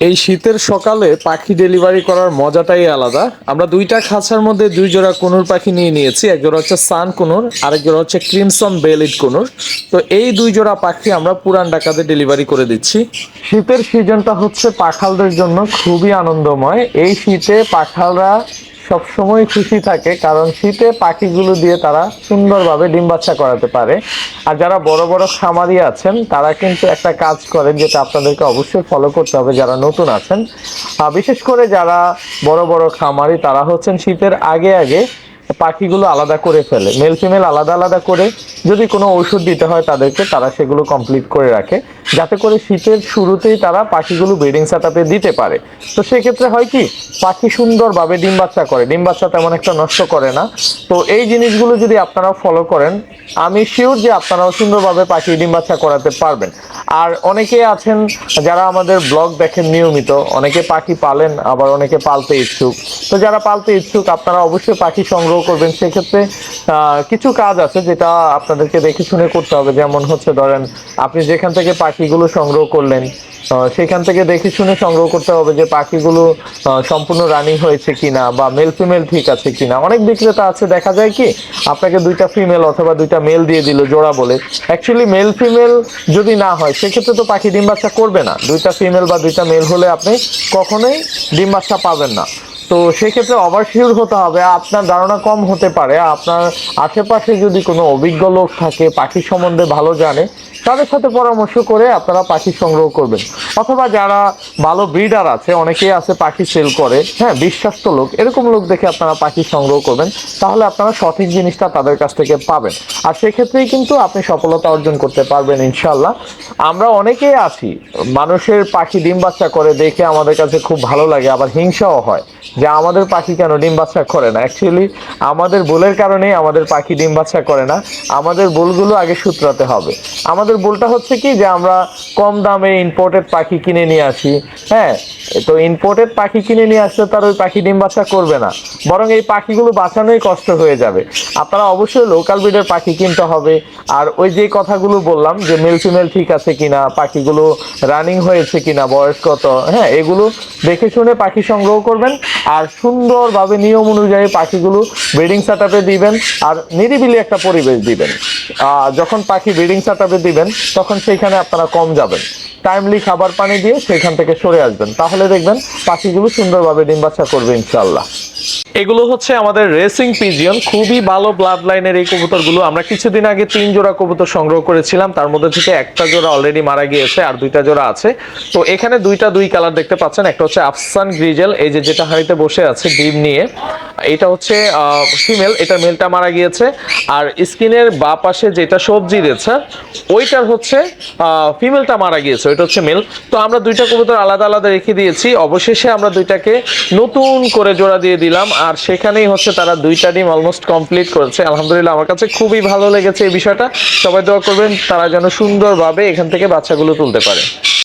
এই শীতের সকালে পাখি ডেলিভারি করার মজাটাই আলাদা। আমরা দুইটা খাঁচার মধ্যে দুই জোড়া কুনুর পাখি নিয়ে নিয়েছি। এক জোড়া হচ্ছে সান কুনুর, আরেক জোড়া হচ্ছে ক্রিমসন বেলিড কুনুর। তো এই দুই জোড়া পাখি আমরা পুরান ডাকাতে ডেলিভারি করে দিচ্ছি। শীতের সিজনটা হচ্ছে পাখালদের জন্য খুবই আনন্দময়। এই শীতে পাখালরা সবসময় খুশি থাকে, কারণ শীতে পাখিগুলো দিয়ে তারা সুন্দরভাবে ডিম বাচ্চা করাতে পারে। আর যারা বড় বড় খামারি আছেন, তারা কিন্তু একটা কাজ করেন যেটা আপনাদেরকে অবশ্যই ফলো করতে হবে যারা নতুন আছেন। বিশেষ করে যারা বড় বড় খামারি, তারা হচ্ছেন শীতের আগে আগে পাখিগুলো আলাদা করে ফেলে। মেল ফিমেল আলাদা আলাদা করে যদি কোনো ওষুধ দিতে হয় তাদেরকে, তারা সেগুলো কমপ্লিট করে রাখে। যাতে করে শীতের শুরুতেই তারা পাখিগুলো ব্রিডিং সেটআপে দিতে পারে। তো সেক্ষেত্রে হয় কি, পাখি সুন্দরভাবে ডিম বাচ্চা করে। ডিম বাচ্চা তেমন একটা নষ্ট করে না। তো এই জিনিসগুলো যদি আপনারা ফলো করেন, আমি শিওর যে আপনারাও সুন্দরভাবে পাখি ডিম বাচ্চা করাতে পারবেন। আর অনেকে আছেন যারা আমাদের ব্লগ দেখেন নিয়মিত, অনেকে পাখি পালেন, আবার অনেকে পালতে ইচ্ছুক। তো যারা পালতে ইচ্ছুক, আপনারা অবশ্যই পাখি সংগ্রহ করবেন। সেক্ষেত্রে কিছু কাজ আছে যেটা আপনাদেরকে দেখে শুনে করতে হবে। যেমন হচ্ছে ধরেন, আপনি যেখান থেকে পাখিগুলো সংগ্রহ করলেন। সেখান থেকে দেখে শুনে সংগ্রহ করতে হবে যে পাখিগুলো সম্পূর্ণ রানিং হয়েছে কিনা বা মেল ফিমেল ঠিক আছে কিনা। অনেক বিক্রেতা আছে, দেখা যায় কি, আপনাকে দুইটা ফিমেল অথবা দুইটা মেল দিয়ে দিল জোড়া বলে। অ্যাকচুয়ালি মেল ফিমেল যদি না হয়, সেক্ষেত্রে তো পাখি ডিম বাচ্চা করবে না। দুইটা ফিমেল বা দুইটা মেল হলে আপনি কখনোই ডিম বাচ্চা পাবেন না। তো সেক্ষেত্রে অবশ্যই হতে হবে, আপনার ধারণা কম হতে পারে, আপনার আশেপাশে যদি কোনো অভিজ্ঞ লোক থাকে, পাখি সম্বন্ধে ভালো জানে, তাদের সাথে পরামর্শ করে আপনারা পাখি সংগ্রহ করবেন। অথবা যারা ভালো ব্রিডার আছে, অনেকেই আছে পাখি সেল করে হ্যাঁ বিশ্বাস্ত লোক, এরকম লোক দেখে আপনারা পাখি সংগ্রহ করবেন, তাহলে আপনারা সঠিক জিনিসটা তাদের কাছ থেকে পাবেন। আর সেক্ষেত্রেই কিন্তু আপনি সফলতা অর্জন করতে পারবেন ইনশাল্লাহ আমরা অনেকেই আছি, মানুষের পাখি ডিম বাচ্চা করে দেখে আমাদের কাছে খুব ভালো লাগে, আবার হিংসাও হয়, যে আমাদের পাখি কেন ডিম বাচ্চা করে না? অ্যাকচুয়ালি আমাদের বোলের কারণেই আমাদের পাখি ডিম বাচ্চা করে না, আমাদের বোলগুলো আগে সূত্রাতে হবে। আমাদের বোলটা হচ্ছে কি, যে আমরা কম দামে ইম্পোর্টেড পাখি কিনে নিয়ে আসি হ্যাঁ তো ইম্পোর্টেড পাখি কিনে নিয়ে আসলে তার ওই পাখি ডিম বাচ্চা করবে না। বরং এই পাখিগুলো বাঁচানোই কষ্ট হয়ে যাবে। আপনারা অবশ্যই লোকাল ব্রিডের পাখি কিনতে হবে। আর ওই যে কথাগুলো বললাম যে মেল ফিমেল ঠিক আছে কিনা, পাখিগুলো রানিং হয়েছে কিনা, বয়স কত হ্যাঁ এগুলো দেখে শুনে পাখি সংগ্রহ করবেন। আর সুন্দরভাবে নিয়ম অনুযায়ী পাখিগুলো ব্রিডিং সেটআপে দিবেন। আর নিরিবিলি একটা পরিবেশ দিবেন। যখন পাখি ব্রিডিং সেটআপে দিবেন, তখন সেইখানে আপনারা কম যাবেন। টাইমলি খাবার পানি দিয়ে সেখান থেকে সরে আসবেন। তাহলে দেখবেন পাখিগুলো সুন্দরভাবে ডিম বাচ্চা করবে ইনশাল্লাহ এগুলো হচ্ছে আমাদের রেসিং পিজিয়ন খুবই ভালো ব্লাড লাইনের এই কবুতরগুলো। আমরা কিছুদিন আগে তিন জোড়া কবুতর সংগ্রহ করেছিলাম। তার মধ্যে থেকে একটা জোড়া অলরেডি মারা গিয়েছে আর দুইটা জোড়া আছে। তো এখানে দুইটা দুই কালার দেখতে পাচ্ছেন। একটা হচ্ছে আফসান গ্রিজেল এই যে যেটা হাঁড়িতে বসে আছে ডিম নিয়ে। এটা হচ্ছে ফিমেল এটা মেলটা মারা গিয়েছে। আর স্কিনের বা পাশে যেটা সবজি রয়েছে ওইটার হচ্ছে ফিমেলটা মারা গিয়েছে, ওইটা হচ্ছে মেল তো আমরা দুইটা কবুতর আলাদা আলাদা রেখে দিয়েছি। অবশেষে আমরা দুইটাকে নতুন করে জোড়া দিয়ে দিলাম। আর সেখানেই হচ্ছে তারা দুইটা ডিম অলমোস্ট কমপ্লিট করেছে। আলহামদুলিল্লাহ, আমার কাছে খুবই ভালো লেগেছে এই বিষয়টা। সবাই দোয়া করবেন, তারা যেন সুন্দরভাবে এখান থেকে বাচ্চাগুলো তুলতে পারে।